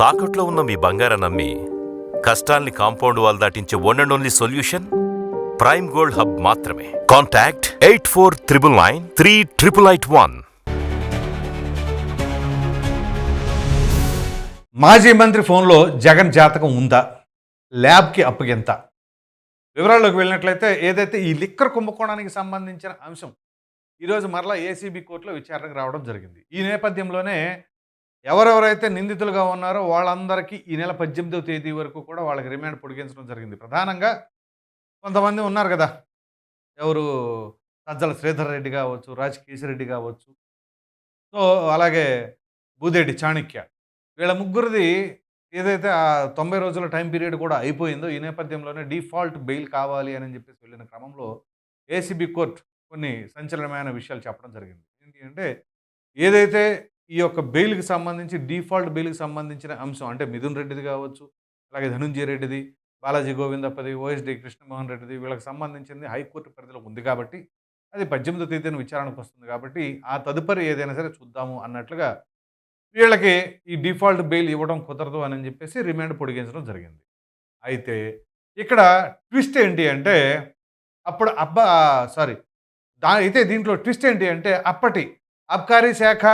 తాకట్లో ఉన్న మీ బంగారం నమ్మి కష్టాల్ని compound wall దాటించే one and only solution prime gold hub మాత్రమే. Contact eight four triple nine three triple eight one మాజీ మంత్రి ఫోన్లో జగన్ జాతకం ఉందా? ల్యాబ్కి అప్పగింత వివరాల్లోకి వెళ్ళినట్లయితే ఏదైతే ఈ లిక్కర్ కుంభకోణానికి సంబంధించిన అంశం ఈరోజు మరలా ఏసీబీ కోర్టులో విచారణకు రావడం జరిగింది. ఈ నేపథ్యంలోనే ఎవరెవరైతే నిందితులుగా ఉన్నారో వాళ్ళందరికీ ఈ నెల పద్దెనిమిదవ తేదీ వరకు కూడా వాళ్ళకి రిమాండ్ పొడిగించడం జరిగింది. ప్రధానంగా కొంతమంది ఉన్నారు కదా. ఎవరు సజ్జల శ్రీధర్ రెడ్డి కావచ్చు రాజ్ కావచ్చు. సో అలాగే బూదేడి చాణక్య. వీళ్ళ ముగ్గురిది ఏదైతే ఆ తొంభై రోజుల టైం పీరియడ్ కూడా అయిపోయిందో ఈ నేపథ్యంలోనే డిఫాల్ట్ బెయిల్ కావాలి అని చెప్పేసి వెళ్ళిన క్రమంలో ఏసీబీ కోర్ట్ కొన్ని సంచలనమైన విషయాలు చెప్పడం జరిగింది. ఏంటి అంటే ఏదైతే ఈ యొక్క బెయిల్కి సంబంధించి డిఫాల్ట్ బెయిల్కి సంబంధించిన అంశం అంటే మిథున్ రెడ్డిది కావచ్చు అలాగే ధనుంజయ రెడ్డిది బాలాజీ గోవిందప్పది ఓఎస్డి కృష్ణమోహన్ రెడ్డిది వీళ్ళకి సంబంధించింది హైకోర్టు పరిధిలో ఉంది కాబట్టి అది పద్దెనిమిదో తేదీన విచారణకు వస్తుంది కాబట్టి ఆ తదుపరి ఏదైనా సరే చూద్దాము అన్నట్లుగా వీళ్ళకి ఈ డిఫాల్ట్ బెయిల్ ఇవ్వడం కుదరదు అని చెప్పేసి రిమాండ్ పొడిగించడం జరిగింది. అయితే ఇక్కడ ట్విస్ట్ ఏంటి అంటే అప్పుడు అబ్బా సారీ దా అయితే దీంట్లో ట్విస్ట్ ఏంటి అంటే అప్పటి అబ్కారీ శాఖ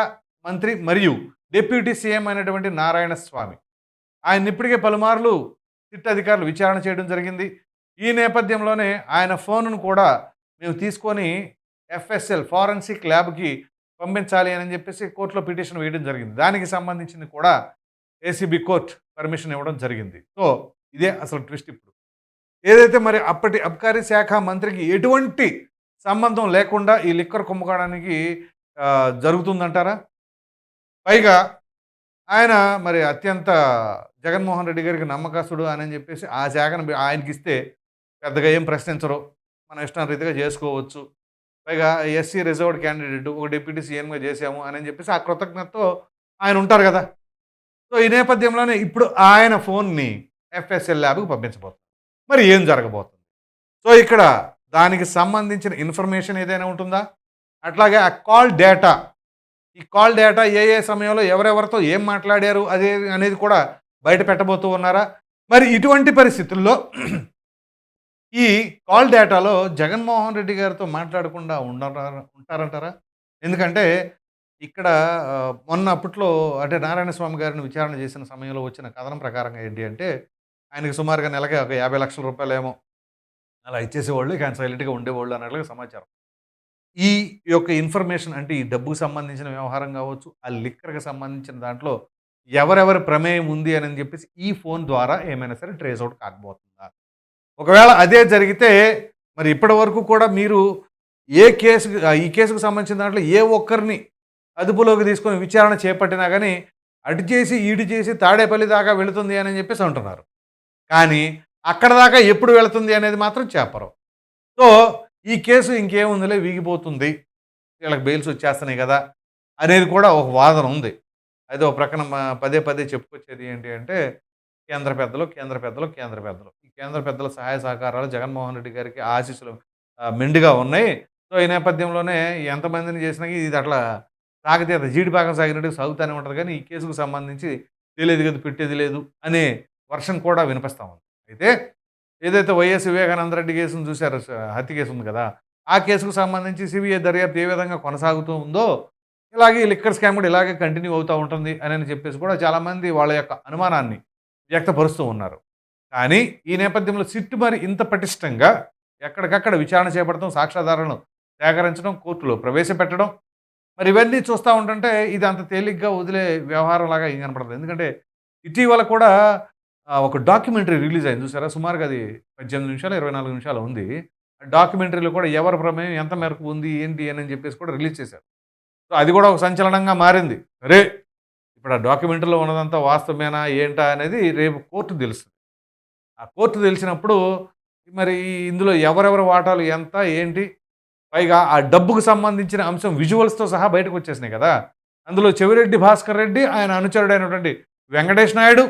మంత్రి మరియు డిప్యూటీ సీఎం అయినటువంటి నారాయణ స్వామి. ఆయన ఇప్పటికే పలుమార్లు సిట్ అధికారులు విచారణ చేయడం జరిగింది. ఈ నేపథ్యంలోనే ఆయన ఫోన్ను కూడా మేము తీసుకొని ఎఫ్ఎస్ఎల్ ఫారెన్సిక్ ల్యాబ్కి పంపించాలి అని చెప్పేసి కోర్టులో పిటిషన్ వేయడం జరిగింది. దానికి సంబంధించింది కూడా ఏసీబీ కోర్ట్ పర్మిషన్ ఇవ్వడం జరిగింది. సో ఇదే అసలు ట్విస్ట్ ఇప్పుడు. ఏదైతే మరి అప్పటి అబ్కారీ శాఖ మంత్రికి ఎటువంటి సంబంధం లేకుండా ఈ లిక్కర్ కుంభకోణానికి జరుగుతుందంటారా? పైగా ఆయన మరి అత్యంత జగన్మోహన్ రెడ్డి గారికి నమ్మకస్తుడు అని చెప్పేసి ఆ శాఖను ఆయనకి ఇస్తే పెద్దగా ఏం ప్రశ్నించరు. మన ఇష్టం రీతిగా చేసుకోవచ్చు. పైగా ఎస్సీ రిజర్వ్డ్ క్యాండిడేట్ ఒక డిప్యూటీ సీఎంగా చేశాము అని చెప్పేసి ఆ కృతజ్ఞతతో ఆయన ఉంటారు కదా. సో ఈ నేపథ్యంలోనే ఇప్పుడు ఆయన ఫోన్ని ఎఫ్ఎస్ఎల్ ల్యాబ్కి పంపించబోతుంది మరి ఏం జరగబోతుంది? సో ఇక్కడ దానికి సంబంధించిన ఇన్ఫర్మేషన్ ఏదైనా ఉంటుందా? అట్లాగే ఆ కాల్ డేటా ఈ కాల్ డేటా ఏ ఏ సమయంలో ఎవరెవరితో ఏం మాట్లాడారు అదే అనేది కూడా బయట పెట్టబోతూ ఉన్నారా? మరి ఇటువంటి పరిస్థితుల్లో ఈ కాల్ డేటాలో జగన్మోహన్ రెడ్డి గారితో మాట్లాడకుండా ఉండరా ఉంటారంటారా? ఎందుకంటే ఇక్కడ మొన్న అప్పట్లో అంటే నారాయణ స్వామి గారిని విచారణ చేసిన సమయంలో వచ్చిన కథనం ప్రకారంగా ఏంటి అంటే ఆయనకి సుమారుగా నెలకి ఒక యాభై లక్షల రూపాయలు ఏమో అలా ఇచ్చేసేవాళ్ళు ఇక ఆయన సైలెంట్గా ఉండేవాళ్ళు అన్నట్లుగా సమాచారం. ఈ యొక్క ఇన్ఫర్మేషన్ అంటే ఈ డబ్బుకు సంబంధించిన వ్యవహారం కావచ్చు ఆ లిక్కర్కి సంబంధించిన దాంట్లో ఎవరెవరి ప్రమేయం ఉంది అని చెప్పేసి ఈ ఫోన్ ద్వారా ఏమైనా సరే ట్రేస్ అవుట్ కాకపోతుందా ఒకవేళ అదే జరిగితే మరి ఇప్పటి వరకు కూడా మీరు ఏ కేసు ఈ కేసుకు సంబంధించిన దాంట్లో ఏ ఒక్కరిని అదుపులోకి తీసుకొని విచారణ చేపట్టినా కానీ అటు చేసి ఈడు చేసి తాడేపల్లి దాకా వెళుతుంది అని చెప్పేసి అంటున్నారు. కానీ అక్కడ దాకా ఎప్పుడు వెళుతుంది అనేది మాత్రం చెప్పరు సో ఈ కేసు ఇంకేముందిలే వీగిపోతుంది. వీళ్ళకి బెయిల్స్ వచ్చేస్తున్నాయి కదా అనేది కూడా ఒక వాదన ఉంది. అయితే ఒక ప్రక్కన మా- పదే పదే చెప్పుకొచ్చేది ఏంటి అంటే కేంద్ర పెద్దలు కేంద్ర పెద్దలు కేంద్ర పెద్దలు. ఈ కేంద్ర పెద్దల సహాయ సహకారాలు జగన్మోహన్ రెడ్డి గారికి ఆశీస్సులు మెండుగా ఉన్నాయి. సో ఈ నేపథ్యంలోనే ఎంతమందిని చేసినా ఇది అట్లా సాగతీత జీడి జీడిపాకం సాగినట్టు సాగుతూనే ఉంటుంది. కానీ ఈ కేసుకు సంబంధించి తెలియదు కదా పెట్టేది లేదు అనే వర్షం కూడా వినిపిస్తూ ఉంది. అయితే ఏదైతే వైఎస్ వివేకానంద రెడ్డి కేసును చూశారు హత్య కేసు ఉంది కదా ఆ కేసుకు సంబంధించి సిబిఐ దర్యాప్తు ఏ విధంగా కొనసాగుతూ ఉందో ఇలాగే లిక్కర్ స్కామ్ కూడా ఇలాగే కంటిన్యూ అవుతూ ఉంటుంది అని అని చెప్పేసి కూడా చాలామంది వాళ్ళ యొక్క అనుమానాన్ని వ్యక్తపరుస్తూ ఉన్నారు. కానీ ఈ నేపథ్యంలో సిట్టు మరి ఇంత పటిష్టంగా ఎక్కడికక్కడ విచారణ చేపడటం సాక్ష్యాధారాలను సేకరించడం కోర్టులో ప్రవేశపెట్టడం మరి ఇవన్నీ చూస్తూ ఉంటుంటే ఇది అంత తేలిగ్గా వదిలే వ్యవహారం లాగా ఏం కనపడదు. ఎందుకంటే ఇటీవల కూడా ఒక డాక్యుమెంటరీ రిలీజ్ అయింది చూసారా? సుమారుగా అది పద్దెనిమిది నిమిషాలు ఇరవై నాలుగు నిమిషాలు ఉంది. ఆ డాక్యుమెంటరీలో కూడా ఎవరి ప్రమేయం ఎంత మేరకు ఉంది ఏంటి అని చెప్పేసి కూడా రిలీజ్ చేశారు. సో అది కూడా ఒక సంచలనంగా మారింది. సరే ఇప్పుడు ఆ డాక్యుమెంటరీలో ఉన్నదంతా వాస్తవమేనా ఏంటా అనేది రేపు కోర్టు తెలుస్తుంది. ఆ కోర్టు తెలిసినప్పుడు మరి ఇందులో ఎవరెవరి వాటాలు ఎంత ఏంటి? పైగా ఆ డబ్బుకు సంబంధించిన అంశం విజువల్స్తో సహా బయటకు వచ్చేసినాయి కదా. అందులో చెవిరెడ్డి భాస్కర్ రెడ్డి ఆయన అనుచరుడైనటువంటి వెంకటేష్ నాయుడు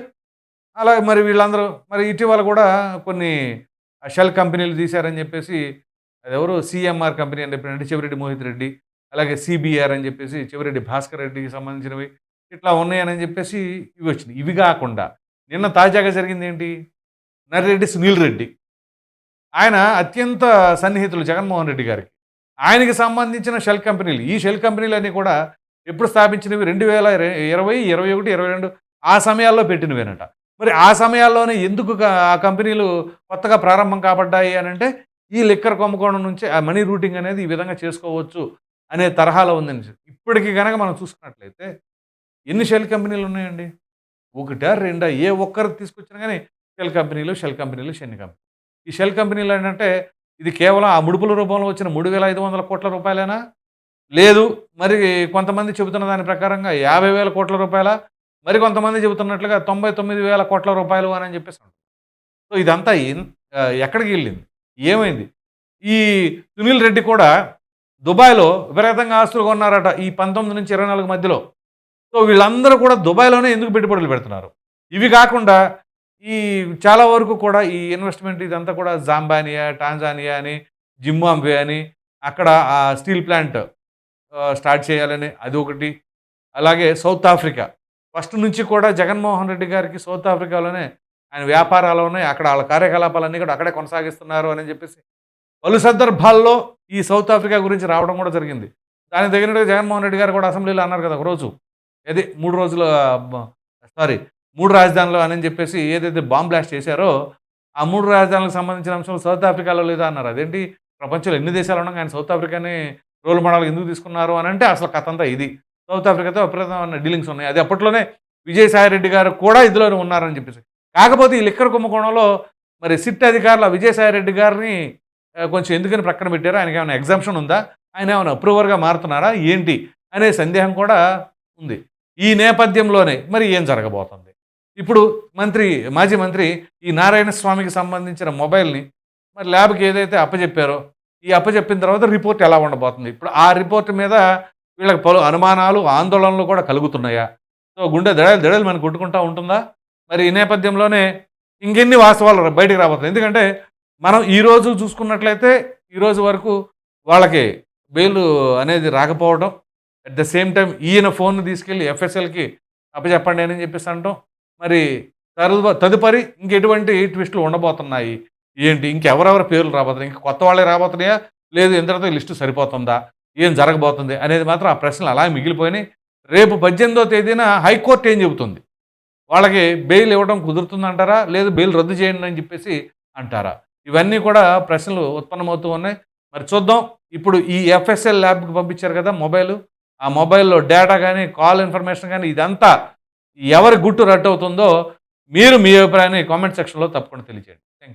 అలా మరి వీళ్ళందరూ మరి ఇటీవల కూడా కొన్ని షెల్ కంపెనీలు తీశారని చెప్పేసి అది ఎవరు? సిఎంఆర్ కంపెనీ అని చెప్పినట్టు చెవిరెడ్డి మోహిత్ రెడ్డి అలాగే సిబిఆర్ అని చెప్పేసి చెవిరెడ్డి భాస్కర్ రెడ్డికి సంబంధించినవి ఇట్లా ఉన్నాయని చెప్పేసి ఇవి వచ్చినాయి. ఇవి కాకుండా నిన్న తాజాగా జరిగింది ఏంటి? నర్రెడ్డి సునీల్ రెడ్డి. ఆయన అత్యంత సన్నిహితులు జగన్మోహన్ రెడ్డి గారికి. ఆయనకి సంబంధించిన షెల్ కంపెనీలు ఈ షెల్ కంపెనీలన్నీ కూడా ఎప్పుడు స్థాపించినవి? రెండు వేల ఇరవై ఇరవై ఒకటి ఇరవై రెండు ఆ సమయాల్లో పెట్టినవేనట. మరి ఆ సమయాల్లోనే ఎందుకు ఆ కంపెనీలు కొత్తగా ప్రారంభం కాబడ్డాయి అని అంటే ఈ లిక్కర్ కుంభకోణం నుంచి ఆ మనీ రూటింగ్ అనేది ఈ విధంగా చేసుకోవచ్చు అనే తరహాలో ఉందని ఇప్పటికీ కనుక మనం చూసుకున్నట్లయితే ఎన్ని షెల్ కంపెనీలు ఉన్నాయండి? ఒకటా రెండా? ఏ ఒక్కరు తీసుకొచ్చినా కానీ షెల్ కంపెనీలు షెల్ కంపెనీలు షెన్ కంపెనీ. ఈ షెల్ కంపెనీలు ఏంటంటే ఇది కేవలం ఆ ముడుపుల రూపంలో వచ్చిన మూడు వేల ఐదు వందల కోట్ల రూపాయలేనా? లేదు. మరి కొంతమంది చెబుతున్న దాని ప్రకారంగా యాభై వేల కోట్ల రూపాయల? మరి కొంతమంది చెబుతున్నట్లుగా తొంభై తొమ్మిది వేల కోట్ల రూపాయలు అని చెప్పేసి సో ఇదంతా ఎక్కడికి వెళ్ళింది? ఏమైంది? ఈ సునీల్ రెడ్డి కూడా దుబాయ్లో విపరీతంగా ఆస్తులు కొన్నారట ఈ పంతొమ్మిది నుంచి ఇరవై నాలుగు మధ్యలో. సో వీళ్ళందరూ కూడా దుబాయ్లోనే ఎందుకు పెట్టుబడులు పెడుతున్నారు? ఇవి కాకుండా ఈ చాలా వరకు కూడా ఈ ఇన్వెస్ట్మెంట్ ఇదంతా కూడా జాంబానియా టాంజానియా అని జింబాంబే అని అక్కడ ఆ స్టీల్ ప్లాంట్ స్టార్ట్ చేయాలని అది ఒకటి. అలాగే సౌత్ ఆఫ్రికా. ఫస్ట్ నుంచి కూడా జగన్మోహన్ రెడ్డి గారికి సౌత్ ఆఫ్రికాలోనే ఆయన వ్యాపారాలోనే అక్కడ వాళ్ళ కార్యకలాపాలన్నీ కూడా అక్కడే కొనసాగిస్తున్నారు అని చెప్పేసి పలు సందర్భాల్లో ఈ సౌత్ ఆఫ్రికా గురించి రావడం కూడా జరిగింది. దానికి తగినట్టుగా జగన్మోహన్ రెడ్డి గారు కూడా అసెంబ్లీలో అన్నారు కదా ఒకరోజు ఏది మూడు రోజుల సారీ మూడు రాజధానులు అని చెప్పేసి ఏదైతే బాంబ్ బ్లాస్ట్ చేశారో ఆ మూడు రాజధానులకు సంబంధించిన అంశం సౌత్ ఆఫ్రికాలో లేదా అన్నారు. అదేంటి? ప్రపంచంలో ఎన్ని దేశాలు ఉండగా కానీ సౌత్ ఆఫ్రికాని రోల్ మోడల్ ఎందుకు తీసుకున్నారు అని అంటే అసలు కథ అంతా ఇది. సౌత్ ఆఫ్రికాతో విపరీతమైన డీలింగ్స్ ఉన్నాయి. అది అప్పట్లోనే విజయసాయి రెడ్డి గారు కూడా ఇందులోనే ఉన్నారని చెప్పేసి. కాకపోతే ఈ లిక్కర్ కుంభకోణంలో మరి సిట్ అధికారులు విజయసాయిరెడ్డి విజయసాయి రెడ్డి గారిని కొంచెం ఎందుకని ప్రక్కన పెట్టారు? ఆయనకి ఏమైనా ఎగ్జామ్షన్ ఉందా? ఆయన ఏమైనా అప్రూవర్గా మారుతున్నారా? ఏంటి? అనే సందేహం కూడా ఉంది. ఈ నేపథ్యంలోనే మరి ఏం జరగబోతుంది? ఇప్పుడు మంత్రి మాజీ మంత్రి ఈ నారాయణ స్వామికి సంబంధించిన మొబైల్ని మరి ల్యాబ్కి ఏదైతే అప్పచెప్పారో ఈ అప్పచెప్పిన తర్వాత రిపోర్ట్ ఎలా ఉండబోతుంది? ఇప్పుడు ఆ రిపోర్ట్ మీద వీళ్ళకి పలు అనుమానాలు ఆందోళనలు కూడా కలుగుతున్నాయా? సో గుండె దడలు దడలు మనకు కొట్టుకుంటా ఉంటుందా? మరి ఈ నేపథ్యంలోనే ఇంకెన్ని వాస్తవాలు బయటికి రాబోతుంది ఎందుకంటే మనం ఈరోజు చూసుకున్నట్లయితే ఈరోజు వరకు వాళ్ళకి బెయిల్ అనేది రాకపోవడం అట్ ద సేమ్ టైం ఈయన ఫోన్ తీసుకెళ్ళి ఎఫ్ఎస్ఎల్కి అప్పచెప్పండి అని చెప్పేసి అంటాం మరి తదుపరి ఇంకెటువంటి ట్విస్టులు ఉండబోతున్నాయి? ఏంటి? ఇంకెవరెవరి పేర్లు రాబోతున్నాయి? ఇంక కొత్త వాళ్ళే రాబోతున్నాయా? లేదు ఇంతటితో లిస్టు సరిపోతుందా? ఏం జరగబోతుంది అనేది మాత్రం ఆ ప్రశ్నలు అలా మిగిలిపోయినాయి. రేపు పద్దెనిమిదో తేదీన హైకోర్టు ఏం చెబుతుంది? వాళ్ళకి బెయిల్ ఇవ్వడం కుదురుతుందంటారా? లేదు బెయిల్ రద్దు చేయండి అని చెప్పేసి అంటారా? ఇవన్నీ కూడా ప్రశ్నలు ఉత్పన్నమవుతూ ఉన్నాయి. మరి చూద్దాం. ఇప్పుడు ఈ ఎఫ్ఎస్ఎల్ ల్యాబ్కి పంపించారు కదా మొబైల్. ఆ మొబైల్లో డేటా కానీ కాల్ ఇన్ఫర్మేషన్ కానీ ఇదంతా ఎవరి గుట్టు రట్టు అవుతుందో మీరు మీ అభిప్రాయాన్ని కామెంట్ సెక్షన్లో తప్పకుండా తెలియజేయండి థ్యాంక్ యూ